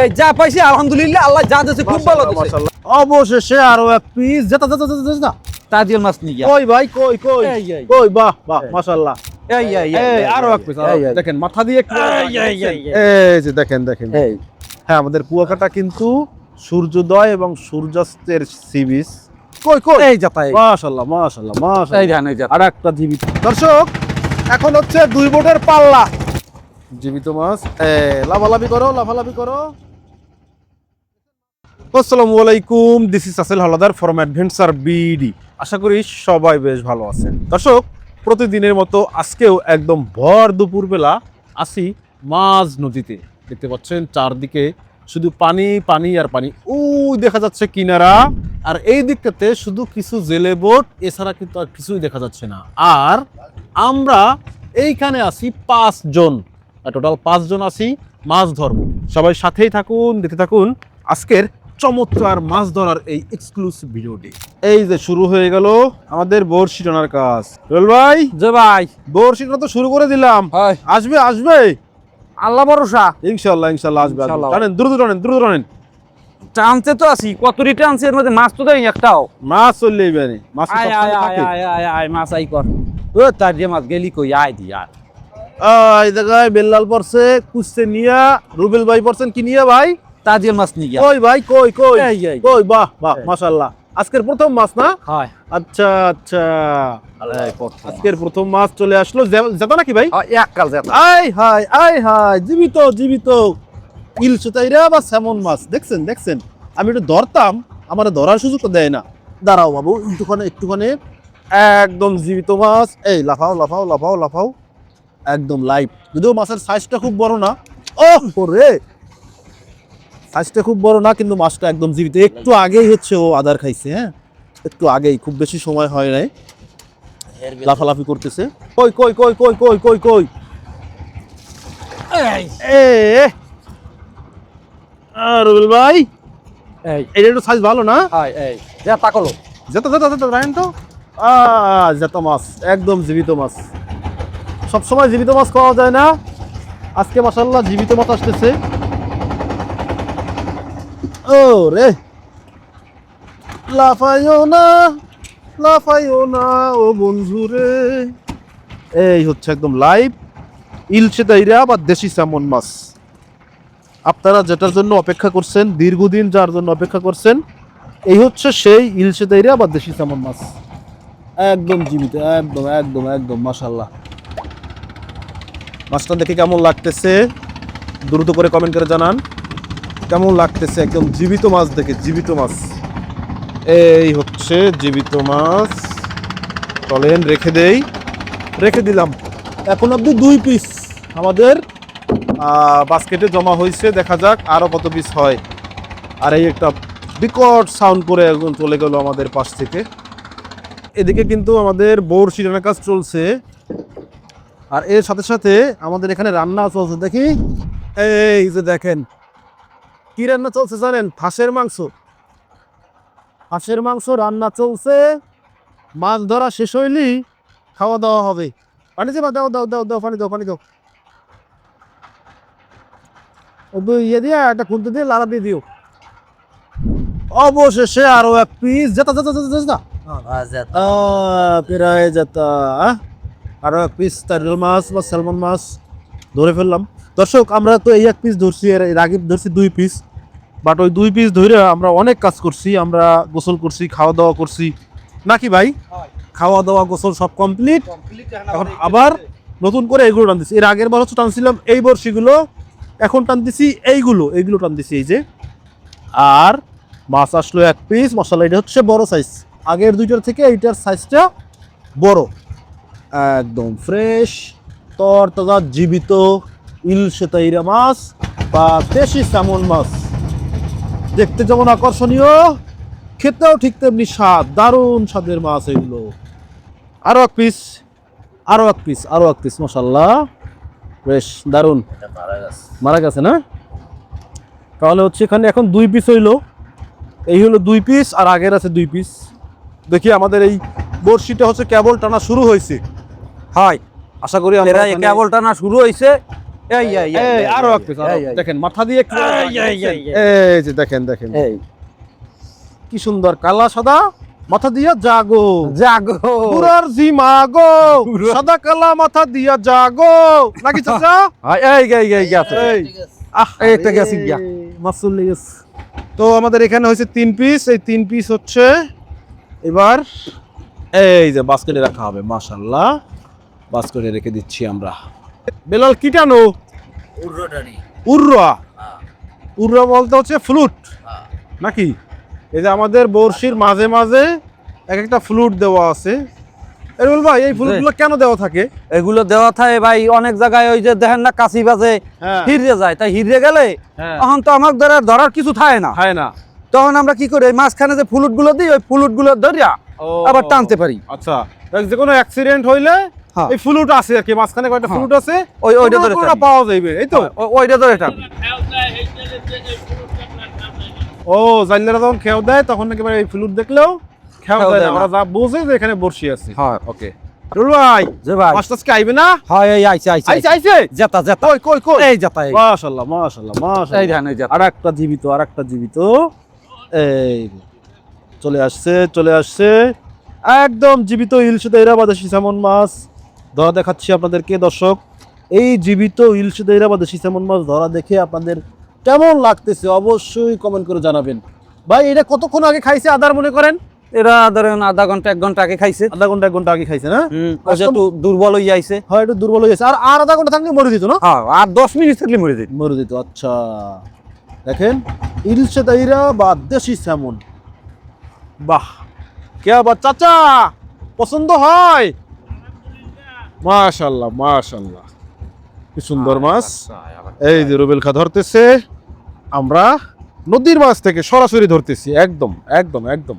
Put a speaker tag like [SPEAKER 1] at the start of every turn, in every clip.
[SPEAKER 1] এই যা পাইছি আলহামদুলিল্লাহ আল্লাহ যা দিয়েছে খুব ভালো
[SPEAKER 2] অবশেষে আরও এক পিস যেটা যেটা যেটা যেটা
[SPEAKER 1] তাজিয়াল মাছ নিয়ে গিয়া।
[SPEAKER 2] কই ভাই কই কই। কই বাহ বাহ মাশাআল্লাহ।
[SPEAKER 1] এই এই
[SPEAKER 2] এই আরও এক পিস। দেখেন মাথা দিয়ে একটু
[SPEAKER 1] এই,
[SPEAKER 2] যে দেখেন দেখেন।
[SPEAKER 1] এই।
[SPEAKER 2] হ্যাঁ আমাদের কুয়াকাটা কিন্তু সূর্যোদয় এবং সূর্যাস্তের সি বিচ কই কই?
[SPEAKER 1] এই যাতা এই
[SPEAKER 2] মাশাআল্লাহ মাশাআল্লাহ
[SPEAKER 1] এই
[SPEAKER 2] মাশাআল্লাহ
[SPEAKER 1] ধান এই যাতা
[SPEAKER 2] আর একটা জীবিত। দর্শক এখন হচ্ছে দুই বোটের পাল্লা। জীবিত মাছ। লাফালাফি করো লাফালাফি করো। আসসালামু আলাইকুম this is Asel Haldar from adventure BD আশা করি সবাই বেশ ভালো আছেন। দর্শক, প্রতিদিনের মতো আজকেও একদম ভর দুপুরবেলা আসি মাঝ নদীতে। দেখতে পাচ্ছেন চারদিকে শুধু পানি পানি আর পানি। ওই দেখা যাচ্ছে কিনারা। আর এই দিকটাতে শুধু কিছু জেলে বোট, এছাড়া কিন্তু আর কিছুই দেখা যাচ্ছে না। আর আমরা এইখানে আছি পাঁচজন। টোটাল পাঁচজন আছি মাছ ধরবো। সবাই সাথেই থাকুন দেখতে থাকুন আজকের চমৎকার মাছ ধরার এই এক্সক্লুসিভ ভিডিওটি এই যে শুরু হয়ে গেল আমাদের বড়শি টানার কাজ। রোল ভাই?
[SPEAKER 1] যে ভাই।
[SPEAKER 2] বড়শি টানা তো শুরু করে দিলাম। আসবে আসবে?
[SPEAKER 1] আল্লাহ ভরসা।
[SPEAKER 2] ইনশাল্লাহ ইনশাল্লাহ আসবে। টানেন দ্রুত টানেন দ্রুত টানেন।
[SPEAKER 1] টানতে তো আছি কত আনছে এর মধ্যে মাছ তো দেয় একটাও।
[SPEAKER 2] মাছ চললেই বেনে মাছ
[SPEAKER 1] আয় আয় আয় আয় আয় মাছ আই কর। ও তার যে মাছ গেলি কই? আয় দি আয়।
[SPEAKER 2] এই জায়গায় বেল্লাল পড়ছে কুস্তে নিয়া রুবেল ভাই পড়ছেন কি নিয়া ভাই?
[SPEAKER 1] তাজিয়াল মাছ নিয়ে
[SPEAKER 2] কই ভাই কই কই। কই বাহ বাহ মাশাআল্লাহ। আজকের প্রথম মাছ না?
[SPEAKER 1] হয়।
[SPEAKER 2] আচ্ছা আচ্ছা। আজকের প্রথম মাছ চলে আসলো। জেতা নাকি ভাই?
[SPEAKER 1] হয়, এক কাল যেত
[SPEAKER 2] আই হাই আই হাই জীবিত জীবিত। ইল সুতাইরা বা স্যামন মাছ। দেখছেন দেখছেন? আমি একটু ধরতাম আমার ধরার সুযোগ দেয় না। দাঁড়াও বাবু একটুখানে একটুখানে। একদম জীবিত মাছ। এই লাফাও লাফাও লাফাও লাফাও। একদম লাইভ যদিও মাছের সাইজটা খুব বড় না। ও রে সাইজটা খুব বড় না কিন্তু মাছটা একদম জীবিত। একটু আগেই হচ্ছে ও আদার খাইছে হ্যাঁ? একটু আগেই খুব বেশি সময় হয় নাই। লাফালাফি করতেছে। কই কই কই কই কই কই কই? এ রুবেল ভাই
[SPEAKER 1] এই।
[SPEAKER 2] এটা একটু সাইজ ভালো না?
[SPEAKER 1] এই। যা তাকলো
[SPEAKER 2] যেত যেত যেত রায়ন তো। আহ, যেত মাছ একদম জীবিত মাছ। সবসময় জীবিত মাছ পাওয়া যায় না। আজকে মাসাল্লাহ জীবিত মাছ আসতেছে। ও রে। লাফাইও না লাফাইও না, ও বন্ধু রে। এই হচ্ছে একদম লাইভ ইলশে দাইরা বা দেশি স্যামন মাছ। আপনারা যেটার জন্য অপেক্ষা করছেন, দীর্ঘদিন যার জন্য অপেক্ষা করছেন, এই হচ্ছে সেই ইলশে দাইরা বা দেশি স্যামন মাছ। একদম জীবিত, একদম একদম একদম মাশাল্লাহ মাছটা দেখে কেমন লাগতেছে? দ্রুত করে কমেন্ট করে জানান। কেমন লাগতেছে? একদম জীবিত মাছ দেখে, জীবিত মাছ। এই হচ্ছে জীবিত মাছ। চলেন, রেখে দেই। রেখে দিলাম। এখন অবধি দুই পিস আমাদের বাস্কেটে জমা হয়েছে। দেখা যাক আরও কত পিস হয়। আর এই একটা বিকট সাউন্ড করে একজন চলে গেল আমাদের পাশ থেকে। এদিকে কিন্তু আমাদের বৌর শিরানোর কাজ চলছে। আর এর সাথে সাথে আমাদের এখানে রান্না চলছে দেখি। এই যে দেখেন কি রান্না চলছে জানেন? ফাঁসের মাংস। হাঁসের মাংস রান্না চলছে। মাছ ধরা শেষ হইলি খাওয়া দাওয়া হবে। পানি দেবা দাও দাও দাও দাও পানি দাও পানি দাও। ইয়ে দিয়ে একটা খুলতে দিয়ে লাড়া দিয়ে দিও। অবশেষে আরও এক পিস যেতা যেটা যেটা আহ, প্রায় যেটা আহ? আরও এক পিস টাইটেল মাছ বা স্যালমন মাছ ধরে ফেললাম। দর্শক আমরা তো এই এক পিস ধরছি এর এর আগে ধরছি দুই পিস বাট ওই দুই পিস ধরে আমরা অনেক কাজ করছি আমরা গোসল করছি খাওয়া দাওয়া করছি। নাকি ভাই? খাওয়া দাওয়া গোসল সব কমপ্লিট এখন আবার নতুন করে এইগুলো টানতেছি। এর আগের বার হচ্ছে টানছিলাম এই বর্ষিগুলো এখন টানতেছি এইগুলো এইগুলো টানতেছি এই যে। আর মাছ আসলো এক পিস মশলা এটা হচ্ছে বড় সাইজ আগের দুইটার থেকে এইটার সাইজটা বড়। একদম ফ্রেশ তর তাজা জীবিত ইল সেতাইরা মাছ বা দেশি স্যামন মাছ। দেখতে যেমন আকর্ষণীয় খেতেও ঠিক তেমনি স্বাদ দারুণ স্বাদের মাছ এগুলো। আরও এক পিস আরও এক পিস আরও এক পিস মশাল্লাহ বেশ দারুণ। মারা গেছে। না? তাহলে হচ্ছে এখানে এখন দুই পিস হইল। এই হলো দুই পিস আর আগের আছে দুই পিস দেখি আমাদের এই বড়শিটা হচ্ছে কেবল টানা শুরু হয়েছে
[SPEAKER 1] হয়।
[SPEAKER 2] আশা করি আমরা
[SPEAKER 1] কেবল টানা শুরু হয়েছে এই এই
[SPEAKER 2] আরও এক পিস। দেখেন মাথা দিয়ে
[SPEAKER 1] এই,
[SPEAKER 2] যে দেখেন দেখেন।
[SPEAKER 1] এই।
[SPEAKER 2] কি সুন্দর কালা সাদা? মাথা দিয়া জাগো।
[SPEAKER 1] জাগো।
[SPEAKER 2] পুরার জি মাগো সাদা কালা মাথা দিয়া জাগো। নাকি চাচা?
[SPEAKER 1] হ্যাঁ, এই এই এই গেছে আহ এই একটা গেছে গিয়া।
[SPEAKER 2] মাসুল লেগেছে। তো আমাদের এখানে হয়েছে তিন পিস। এই তিন পিস হচ্ছে এবার এই যে বাস্কেটে রাখা হবে মাশাল্লাহ বাস্কেটে রেখে দিচ্ছি আমরা। বেলাল কিটানো উর্রা? উর্রা বলতে হচ্ছে ফ্লুট। নাকি? এই যে আমাদের বড়শির মাঝে মাঝে এক একটা ফ্লুট দেওয়া আছে। এরবল ভাই এই ফ্লুটগুলো কেন দেওয়া থাকে?
[SPEAKER 1] এগুলো দেওয়া থাকে ভাই অনেক জায়গায় ওই যে দেখেন না কাশি বাজে
[SPEAKER 2] হ্যাঁ।
[SPEAKER 1] হিরে যায়। তাই হিরে গেলে
[SPEAKER 2] হ্যাঁ।
[SPEAKER 1] তখন তো আমার ধরে ধরার কিছু থাকে না।
[SPEAKER 2] হয় না।
[SPEAKER 1] তখন আমরা কি করি মাঝখানে যে ফুলুটগুলো দিই ওই ফুলুটগুলো ধরিয়া আবার টানতে পারি।
[SPEAKER 2] আচ্ছা। যে কোনো অ্যাক্সিডেন্ট হইলে
[SPEAKER 1] হ্যাঁ।
[SPEAKER 2] এই ফ্লুট আছে আর কি মাঝখানে কয়টা
[SPEAKER 1] হ্যাঁ।
[SPEAKER 2] ফ্লুট আছে
[SPEAKER 1] ওই ওইটা ধরে
[SPEAKER 2] পাওয়া যাইবে এই তো?
[SPEAKER 1] ওইটা ধরে
[SPEAKER 2] ও যখন খেয়াও দেয় তখন একেবারে এই ফ্লুট দেখলেও খেয়াও
[SPEAKER 1] খেয়াও
[SPEAKER 2] দেয় না
[SPEAKER 1] দেয় না।
[SPEAKER 2] ওরা যা বোঝে যে এখানে বর্ষি আছে।
[SPEAKER 1] হ্যাঁ
[SPEAKER 2] ওকে। ভাই
[SPEAKER 1] যে ভাই।
[SPEAKER 2] মাছ আইবে না?
[SPEAKER 1] হয় এই আইছে আইছে।
[SPEAKER 2] আইছে
[SPEAKER 1] আইছে?
[SPEAKER 2] আইছে
[SPEAKER 1] জেতা জেতা।
[SPEAKER 2] কই কই কই?
[SPEAKER 1] এই জেতা এই।
[SPEAKER 2] মাশাআল্লাহ মাশাআল্লাহ
[SPEAKER 1] এই ধান এই জেতা
[SPEAKER 2] আর একটা জীবিত। এই চলে আসছে চলে আসছে। একদম জীবিত ইলশুদাইরা বাদেশি স্যামন মাছ। ধরা দেখাচ্ছি আপনাদেরকে দর্শক। এই জীবিত ইলশুদাইরা বাদেশি স্যামন মাছ ধরা দেখে আপনাদের কেমন লাগতেছে অবশ্যই কমেন্ট করে জানাবেন। ভাই এটা কতক্ষণ আগে খাইছে আদার মনে করেন?
[SPEAKER 1] এরা ধরেন আধা ঘণ্টা এক ঘণ্টা আগে খাইছে।
[SPEAKER 2] আধা ঘণ্টা এক ঘণ্টা আগে খাইছে না?
[SPEAKER 1] হুম একটু দুর্বল হয়ে
[SPEAKER 2] হয় একটু দুর্বল হয়ে আর আর আধা ঘণ্টা থাকলে মরে দিত না?
[SPEAKER 1] হ্যাঁ আর দশ মিনিট থাকলে মরে যেত।
[SPEAKER 2] মরে দিত আচ্ছা। দেখেন ইলশে দাইরা বা দেশি স্যামন বাহ! কে আবার? চাচা পছন্দ হয়? মাশাল্লাহ মাশাল্লাহ। কি সুন্দর মাছ। এই যে রুবেল খা ধরতেছে আমরা নদীর মাছ থেকে সরাসরি ধরতেছি একদম একদম একদম।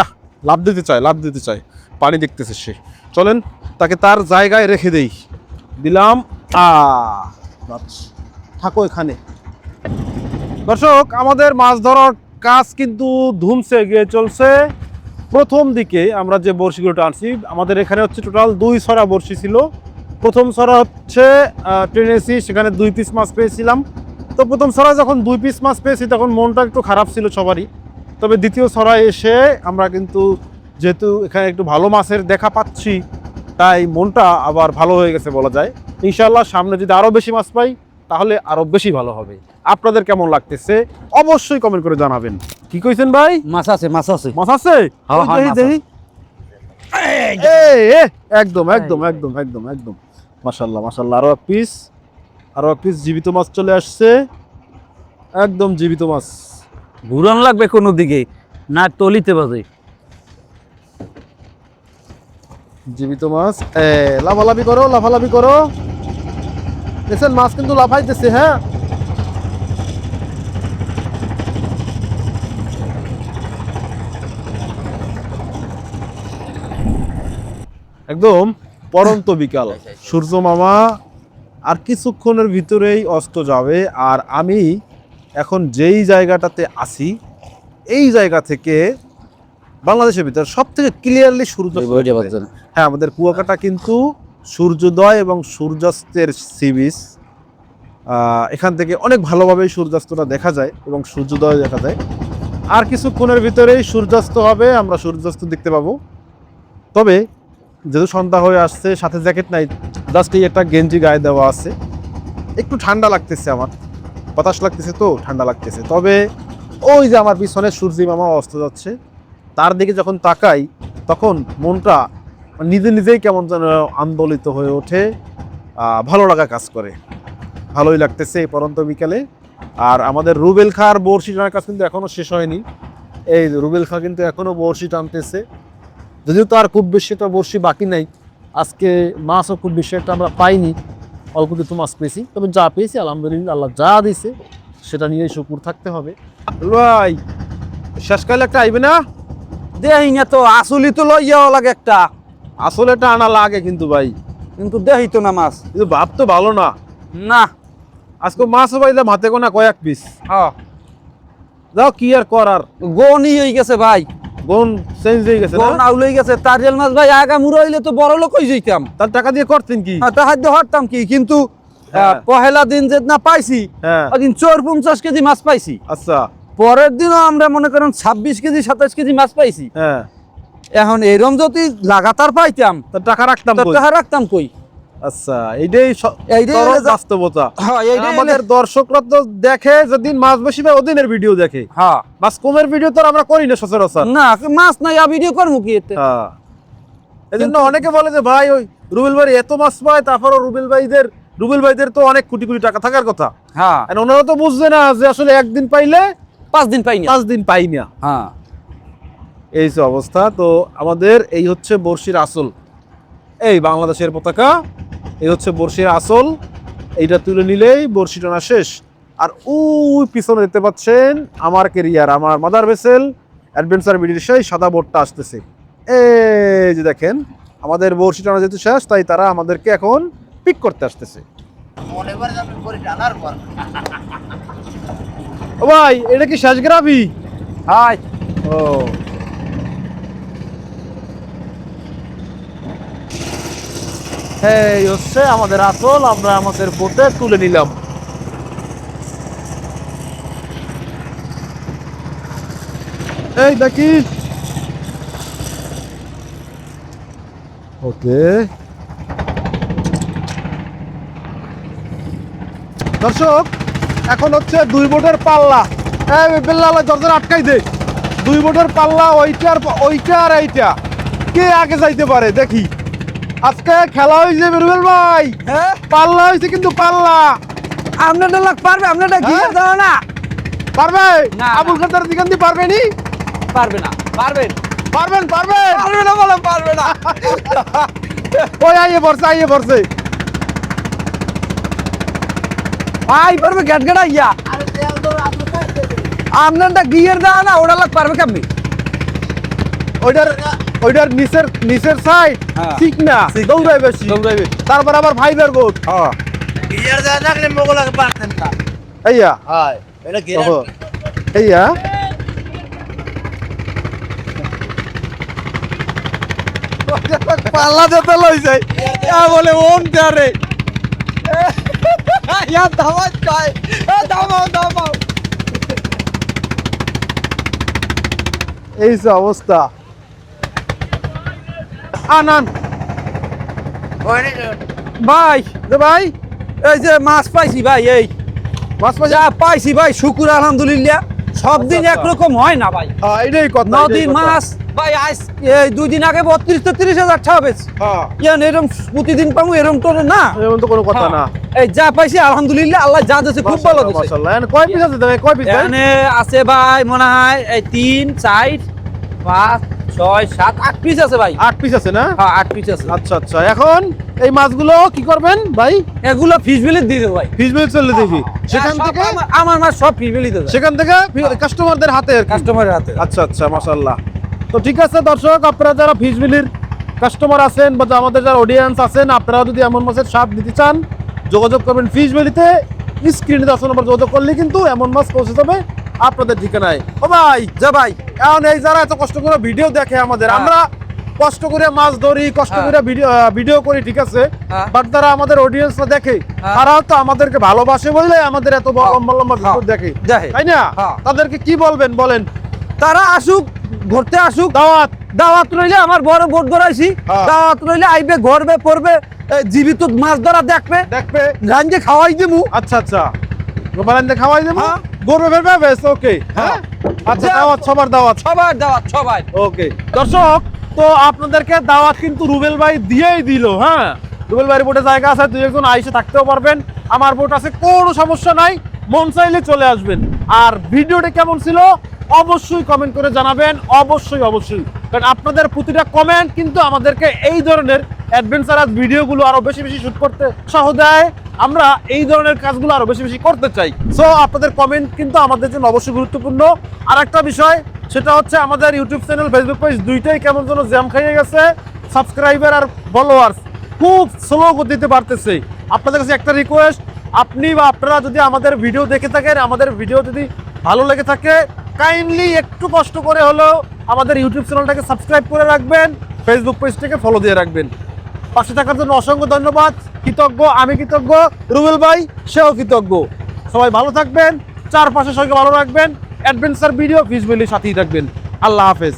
[SPEAKER 2] আহ লাভ দিতে চায় লাভ দিতে চায়। পানি দেখতেছে সে। চলেন তাকে তার জায়গায় রেখে দেই। দিলাম আ। থাকো এখানে। দর্শক আমাদের মাছ ধরার কাজ কিন্তু ধুমসে গিয়ে চলছে। প্রথম দিকে আমরা যে বড়শিগুলো আনছি, আমাদের এখানে হচ্ছে টোটাল দুই ছড়া বড়শি ছিল। প্রথম ছড়া হচ্ছে টেনেছি সেখানে দুই পিস মাছ পেয়েছিলাম। তো প্রথম ছড়া যখন দুই পিস মাছ পেয়েছি, তখন মনটা একটু খারাপ ছিল সবারই। তবে দ্বিতীয় ছড়ায় এসে আমরা কিন্তু যেহেতু এখানে একটু ভালো মাছের দেখা পাচ্ছি, তাই মনটা আবার ভালো হয়ে গেছে বলা যায়। ইনশাল্লাহ সামনে যদি আরও বেশি মাছ পাই, তাহলে আরও বেশি ভালো হবে। আপনাদের কেমন লাগতেছে, অবশ্যই কমেন্ট করে জানাবেন। কি কইছেন ভাই?
[SPEAKER 1] মাছ আছে মাছ আছে।
[SPEAKER 2] মাছ আছে?
[SPEAKER 1] হ্যাঁ, হ্যাঁ,
[SPEAKER 2] দেখি, একদম একদম একদম একদম একদম। মাশাল্লাহ মাশাল্লাহ আরও এক পিস আরও এক পিস জীবিত মাছ চলে আসছে। একদম জীবিত মাছ।
[SPEAKER 1] ঘুরান লাগবে কোনো দিকে না তলিতে বাজে।
[SPEAKER 2] জীবিত মাছ এ লাফালাফি করো লাফালাফি করো। দেখছেন মাছ কিন্তু লাফাইতেছে হ্যাঁ? একদম পরন্ত বিকাল। সূর্য মামা আর কিছুক্ষণের ভিতরেই অস্ত যাবে। আর আমি এখন যেই জায়গাটাতে আছি এই জায়গা থেকে বাংলাদেশের ভিতরে সব থেকে ক্লিয়ারলি সূর্য হ্যাঁ আমাদের কুয়াকাটা কিন্তু সূর্যোদয় এবং সূর্যাস্তের সি বিচ এখান থেকে অনেক ভালোভাবে সূর্যাস্তটা দেখা যায় এবং সূর্যোদয় দেখা যায়। আর কিছুক্ষণের ভিতরেই সূর্যাস্ত হবে আমরা সূর্যাস্ত দেখতে পাবো। তবে যেহেতু সন্ধ্যা হয়ে আসছে, সাথে জ্যাকেট নাই জাস্ট এই একটা গেঞ্জি গায়ে দেওয়া আছে। একটু ঠান্ডা লাগতেছে আমার। বাতাস লাগতেছে তো, ঠান্ডা লাগতেছে। তবে ওই যে আমার পিছনে সূর্যি মামা অস্ত যাচ্ছে, তার দিকে যখন তাকাই, তখন মনটা নিজে নিজেই কেমন যেন আন্দোলিত হয়ে ওঠে। ভালো লাগা কাজ করে। ভালোই লাগতেছে এই পরন্ত বিকালে। আর আমাদের রুবেল খার বড়শি টানার কাজ কিন্তু এখনও শেষ হয়নি। এই রুবেল খা কিন্তু এখনও বড়শি টানতেছে। যদিও তার খুব বেশি একটা বড়শি বাকি নাই আজকে মাছও খুব বেশি একটা আমরা পাইনি অল্প কিছু মাছ পেয়েছি তবে যা পেয়েছি আলহামদুলিল্লাহ আল্লাহ যা দিছে সেটা নিয়ে শুকুর থাকতে হবে। ভাই শেষকালে একটা আইবে না?
[SPEAKER 1] দেহি না তো আসলি তো লইয়াও লাগে একটা।
[SPEAKER 2] আসলে আনা লাগে কিন্তু ভাই।
[SPEAKER 1] কিন্তু দেহি তো না মাছ।
[SPEAKER 2] কিন্তু ভাব তো ভালো না।
[SPEAKER 1] না।
[SPEAKER 2] আজকে মাছও পাইলাম হাতে কোনা কয়েক পিস।
[SPEAKER 1] হ্যাঁ।
[SPEAKER 2] যাও কি আর করার?
[SPEAKER 1] গনি হয়ে গেছে ভাই।
[SPEAKER 2] গুণ চেঞ্জ হয়ে গেছে
[SPEAKER 1] গন
[SPEAKER 2] না
[SPEAKER 1] আউলে গেছে। তারিয়াল মাছ ভাই আগা মুড়াইলে তো বড় লোক হয়ে যাইতাম।
[SPEAKER 2] তার টাকা দিয়ে করতেন কি?
[SPEAKER 1] হ্যাঁ তাহার দিয়ে হরতাম কি? কিন্তু
[SPEAKER 2] হ্যাঁ।
[SPEAKER 1] পহেলা দিন যে না পাইছি
[SPEAKER 2] হ্যাঁ।
[SPEAKER 1] ওদিন চোর পঞ্চাশ কেজি মাছ পাইছি।
[SPEAKER 2] আচ্ছা।
[SPEAKER 1] পরের দিনও আমরা মনে করেন ছাব্বিশ কেজি সাতাশ কেজি মাছ পাইছি।
[SPEAKER 2] হ্যাঁ।
[SPEAKER 1] এখন এরম যদি লাগাতার পাইতাম
[SPEAKER 2] তা টাকা রাখতাম
[SPEAKER 1] টাকা রাখতাম কই?
[SPEAKER 2] আচ্ছা এইটাই
[SPEAKER 1] এইটাই
[SPEAKER 2] বাস্তবতা।
[SPEAKER 1] হ্যাঁ
[SPEAKER 2] আমাদের দর্শকরা তো দেখে যেদিন মাছ বেশি পায় ওদিনের ভিডিও দেখে।
[SPEAKER 1] হ্যাঁ।
[SPEAKER 2] মাছ কমের ভিডিও তো আমরা করি না সচরাচর।
[SPEAKER 1] না মাছ নাই ভিডিও করব কি এতে?
[SPEAKER 2] হ্যাঁ। এই জন্য অনেকে বলে যে ভাই ওই রুবেল ভাই এত মাছ পায় তারপরও রুবেল ভাইদের রুবেল ভাইদের তো অনেক কোটি কোটি টাকা থাকার কথা।
[SPEAKER 1] হ্যাঁ।
[SPEAKER 2] আর ওনারা তো বুঝবে না যে আসলে একদিন পাইলে
[SPEAKER 1] পাঁচ দিন পাইনি
[SPEAKER 2] পাঁচ দিন পাই না।
[SPEAKER 1] হ্যাঁ।
[SPEAKER 2] এই যে অবস্থা তো আমাদের এই হচ্ছে বর্ষির আসল। এই বাংলাদেশের পতাকা। এই হচ্ছে বর্ষির আসল। এইটা তুলে নিলেই বর্ষি টানা শেষ। আর ওই পিছনে দেখতে পাচ্ছেন আমার কেরিয়ার আমার মাদার ভেসেল অ্যাডভেঞ্চার বিডির সেই সাদা বোর্ডটা আসতেছে। এই যে দেখেন আমাদের বর্ষি টানা যেহেতু শেষ তাই তারা আমাদেরকে এখন পিক করতে আসতেছে। ও ভাই এটা কি শেষ গ্রাফি
[SPEAKER 1] হাই।
[SPEAKER 2] ও। এই হচ্ছে আমাদের আসল, আমরা আমাদের বোটে তুলে নিলাম। এই দেখি। ওকে। দর্শক, এখন হচ্ছে দুই বোটের পাল্লা। এই বেল্লালা দরজার আটকাই দে। দুই বোটের পাল্লা, ওইটার ওইটা আর এইটা। কে আগে যাইতে পারে? দেখি। আজকে খেলা হয়েছে বেরুবেল ভাই।
[SPEAKER 1] হ্যাঁ?
[SPEAKER 2] পাল্লা হয়েছে কিন্তু পাল্লা।
[SPEAKER 1] আপনারটা লোক পারবে আপনারটা গিয়ে
[SPEAKER 2] হ্যাঁ?
[SPEAKER 1] দাও না।
[SPEAKER 2] পারবে?
[SPEAKER 1] না,
[SPEAKER 2] আবুল। খাতার দিকান দিয়ে পারবে নি
[SPEAKER 1] পারবে না। পারবেন
[SPEAKER 2] পারবেন? পারবেন
[SPEAKER 1] পারবে না বলো পারবে না।
[SPEAKER 2] ওই আইয়ে পড়ছে আইয়ে পড়ছে।
[SPEAKER 1] ভাই পারবে গেট গেট ইয়া আপনারটা গিয়ার দাও না ওটা লোক পারবে কেমনি?
[SPEAKER 2] ওইটার ওইটার নিচের নিচের সাইড
[SPEAKER 1] হ্যাঁ।
[SPEAKER 2] ঠিক না। দৌড়াই বেশি
[SPEAKER 1] দৌড়াইবে।
[SPEAKER 2] তারপর আবার ফাইবার
[SPEAKER 1] হ্যাঁ।
[SPEAKER 3] গিয়ার দেওয়া থাকলে মোগলাকে পারতেন না
[SPEAKER 2] এইয়া।
[SPEAKER 3] হয়। এটা গিয়ার
[SPEAKER 2] এইয়া।
[SPEAKER 1] পাল্লা যেতে লই যায় ইয়া বলে ওম তারে ইয়া কয় এ দামাও দামাও
[SPEAKER 2] এই যে অবস্থা। আনান।
[SPEAKER 1] ভাই
[SPEAKER 2] ভাই
[SPEAKER 1] এই যে মাছ পাইছি ভাই এই।
[SPEAKER 2] মাছ
[SPEAKER 1] যা পাইছি ভাই শুকুর আলহামদুলিল্লাহ। সব দিন
[SPEAKER 2] আচ্ছা।
[SPEAKER 1] একরকম হয় না ভাই।
[SPEAKER 2] হ্যাঁ এটাই কথা
[SPEAKER 1] নদীর। মাছ ভাই আজ এই দুই দিন আগে বত্রিশ তেত্রিশ হাজার টাকা পেয়েছি
[SPEAKER 2] হ্যাঁ।
[SPEAKER 1] ইয়ান এরম প্রতিদিন পাবো এরম তো না।
[SPEAKER 2] এমন তো কোনো কথা না।
[SPEAKER 1] এই যা পাইছি আলহামদুলিল্লাহ আল্লাহ যা দিয়েছে খুব ভালো দিয়েছে।
[SPEAKER 2] কয় পিস আছে কয় পিস
[SPEAKER 1] আছে ভাই মনে হয় এই তিন চার পাঁচ ছয় সাত আট পিস আছে ভাই।
[SPEAKER 2] আট পিস আছে না?
[SPEAKER 1] হ্যাঁ আট পিস আছে।
[SPEAKER 2] আচ্ছা আচ্ছা। এখন এই মাছগুলো কি করবেন ভাই?
[SPEAKER 1] এগুলো ফিস বিলে দিয়ে দেবো ভাই।
[SPEAKER 2] ফিস মিল চলে দিবি। সেখান থেকে
[SPEAKER 1] আমার- মাছ সব ফিস বিলে দেবো।
[SPEAKER 2] সেখান থেকে কাস্টমারদের হাতে
[SPEAKER 1] কাস্টমারের হাতে।
[SPEAKER 2] আচ্ছা আচ্ছা মাশাল্লাহ তো ঠিক আছে দর্শক আপনারা যারা ফিশবিলির কাস্টমার আছেন বা আমাদের যারা অডিয়েন্স আছেন আপনারা যদি এমন মাছের স্বাদ নিতে চান যোগাযোগ করবেন ফিশবিলিতে স্ক্রিনে দশ নম্বর যোগাযোগ করলে কিন্তু এমন মাছ পৌঁছে যাবে আপনাদের ঠিকানায়। ও ভাই
[SPEAKER 1] যা ভাই।
[SPEAKER 2] এখন এই যারা এত কষ্ট করে ভিডিও দেখে আমাদের
[SPEAKER 1] হ্যাঁ।
[SPEAKER 2] আমরা কষ্ট করে মাছ ধরি কষ্ট
[SPEAKER 1] হ্যাঁ।
[SPEAKER 2] করে ভিডিও করি ঠিক আছে
[SPEAKER 1] হ্যাঁ।
[SPEAKER 2] বাট যারা আমাদের অডিয়েন্সরা দেখে
[SPEAKER 1] হ্যাঁ।
[SPEAKER 2] তারাও তো আমাদেরকে ভালোবাসে বললে আমাদের এত
[SPEAKER 1] হ্যাঁ।
[SPEAKER 2] লম্বা লম্বা ভিডিও
[SPEAKER 1] হ্যাঁ।
[SPEAKER 2] দেখে। তাই না
[SPEAKER 1] হ্যাঁ।
[SPEAKER 2] তাদেরকে কি বলবেন বলেন
[SPEAKER 1] তারা আসুক ঘুরতে আসুক
[SPEAKER 2] দাওয়াত
[SPEAKER 1] দাওয়াত রইলে আমার বড় বোট ধরাইছি
[SPEAKER 2] হ্যাঁ।
[SPEAKER 1] দাওয়াত রইলে আইবে ঘরবে পড়বে জীবিত মাছ ধরা দেখবে
[SPEAKER 2] দেখবে
[SPEAKER 1] রাঞ্জে খাওয়াই দিমু
[SPEAKER 2] আচ্ছা আচ্ছা খাওয়াই দেবো গরবে ফেলবে বেশ ওকে হ্যাঁ। আচ্ছা দাওয়াত সবার দাওয়াত।
[SPEAKER 1] সবার দাওয়াত সবাই।
[SPEAKER 2] ওকে দর্শক তো আপনাদেরকে দাওয়াত কিন্তু রুবেল ভাই দিয়েই দিল হ্যাঁ? রুবেল ভাইয়ের বোটে জায়গা আছে দুই একজন আইসে থাকতেও পারবেন। আমার বোট আছে কোনো সমস্যা নাই মন চাইলে চলে আসবেন। আর ভিডিওটা কেমন ছিল অবশ্যই কমেন্ট করে জানাবেন অবশ্যই অবশ্যই। কারণ আপনাদের প্রতিটা কমেন্ট কিন্তু আমাদেরকে এই ধরনের অ্যাডভেঞ্চারাস ভিডিওগুলো আরও বেশি বেশি শুট করতে সহ দেয়। আমরা এই ধরনের কাজগুলো আরও বেশি বেশি করতে চাই। সো আপনাদের কমেন্ট কিন্তু আমাদের জন্য অবশ্যই গুরুত্বপূর্ণ। আর একটা বিষয়, সেটা হচ্ছে আমাদের ইউটিউব চ্যানেল ফেসবুক পেজ দুইটাই কেমন যেন জ্যাম খাইয়ে গেছে। সাবস্ক্রাইবার আর ফলোয়ার্স খুব স্লো গতিতে বাড়তেছে। আপনাদের কাছে একটা রিকোয়েস্ট আপনি বা আপনারা যদি আমাদের ভিডিও দেখে থাকেন, আমাদের ভিডিও যদি ভালো লেগে থাকে কাইন্ডলি একটু কষ্ট করে হলেও আমাদের ইউটিউব চ্যানেলটাকে সাবস্ক্রাইব করে রাখবেন ফেসবুক পেজটাকে ফলো দিয়ে রাখবেন। পাশে থাকার জন্য অসংখ্য ধন্যবাদ। কৃতজ্ঞ, আমি কৃতজ্ঞ, রুবেল ভাই, সেও কৃতজ্ঞ। সবাই ভালো থাকবেন, চারপাশে সবাইকে ভালো রাখবেন অ্যাডভেঞ্চার ভিডিও ফিজবিলির সাথেই থাকবেন। আল্লাহ হাফেজ।